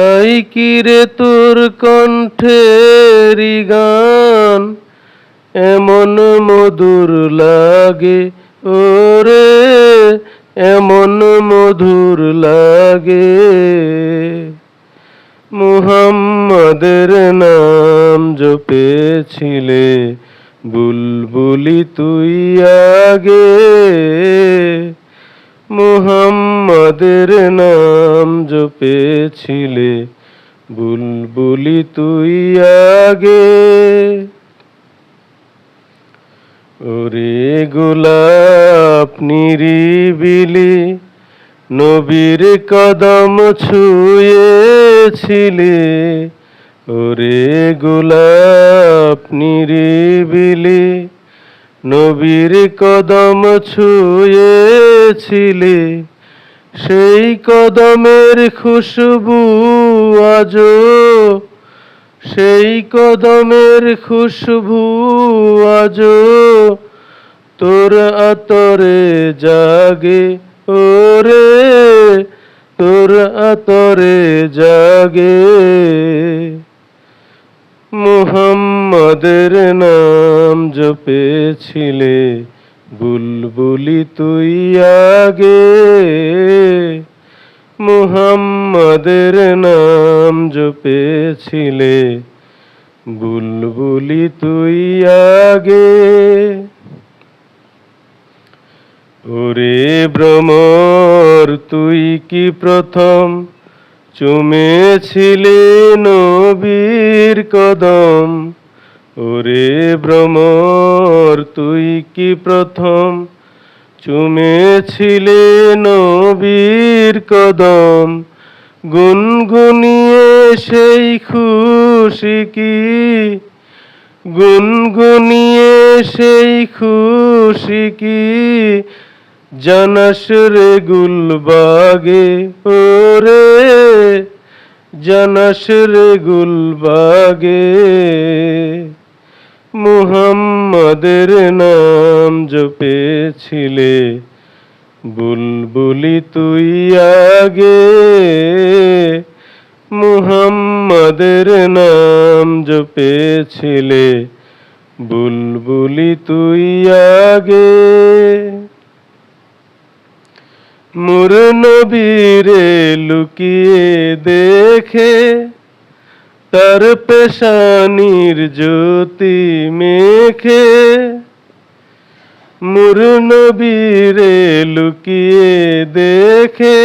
তাই কি রে তোর কণ্ঠেরি গান? এমন মধুর লাগে, ওরে, এমন মধুর লাগে। মুহাম্মাদের নাম জপেছিলে, বুলবুলি তুই আগে। মুহাম্মাদের নাম জপেছিলে, বুলবুলি তুই আগে। ওরে গোলাপ নিরিবিলি, নবীর কদম ছুঁয়েছিলে। ওরে গোলাপ নিরিবিলি নবীর কদম ছুঁয়েছিলে, সেই কদমের খুশবু আজো সেই কদমের খুশবু আজো তোর আতরে জাগে, ওরে তোর আতরে জাগে। মুহাম্মাদের নাম জপেছিলে, বুলবুলি তুই আগে। মুহাম্মাদের নাম জপেছিলে, বুলবুলি তুই আগে। ওরে ভ্রমর, তুই কি প্রথম চুমেছিলে নবীর কদম? ওরে ভ্রমর, তুই কি প্রথম? চুমেছিলে নবীর কদম। গুনগুনিয়ে সেই খুশি কি? গুনগুনিয়ে সেই খুশি কি? জানাস রে গুলবাগে, ওরে জানাস রে গুলবাগে। মুহাম্মাদের নাম জপেছিলে, বুলবুলি তুই আগে। মুহাম্মাদের নাম জপেছিলে, বুলবুলি তুই আগে। মুর নবীরে লুকিয়ে দেখে তার পেশানির জ্যোতি মেখে মুর নবীরে লুকিয়ে দেখে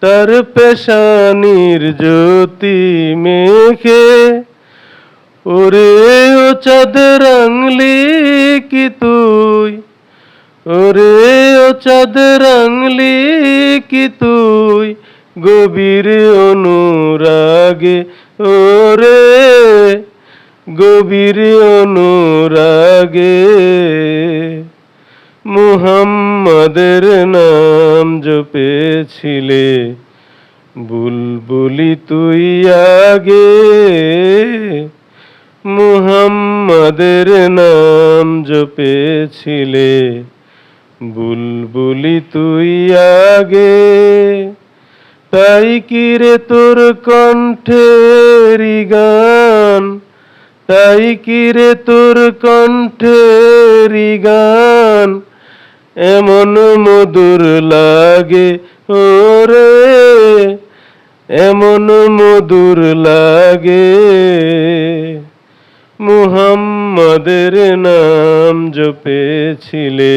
তার পেশানির জ্যোতি মেখে। ওরে ও চাঁদ রাংলি কি তুই? ওরে ও চাঁদ রাংলি কি তুই? গভীর অনুরাগে ওরে গভীর অনুরাগে মুহাম্মাদের নাম জপেছিলে, বুলবুলি তুই আগে। মুহাম্মাদের নাম জপেছিলে, বুলবুলি তুই আগে। তাই কি রে তোর কণ্ঠেরি গান? তাই কি রে তোর কণ্ঠেরি গান? এমন মধুর লাগে ওরে, এমন মধুর লাগে। মুহাম্মাদের নাম জপেছিলে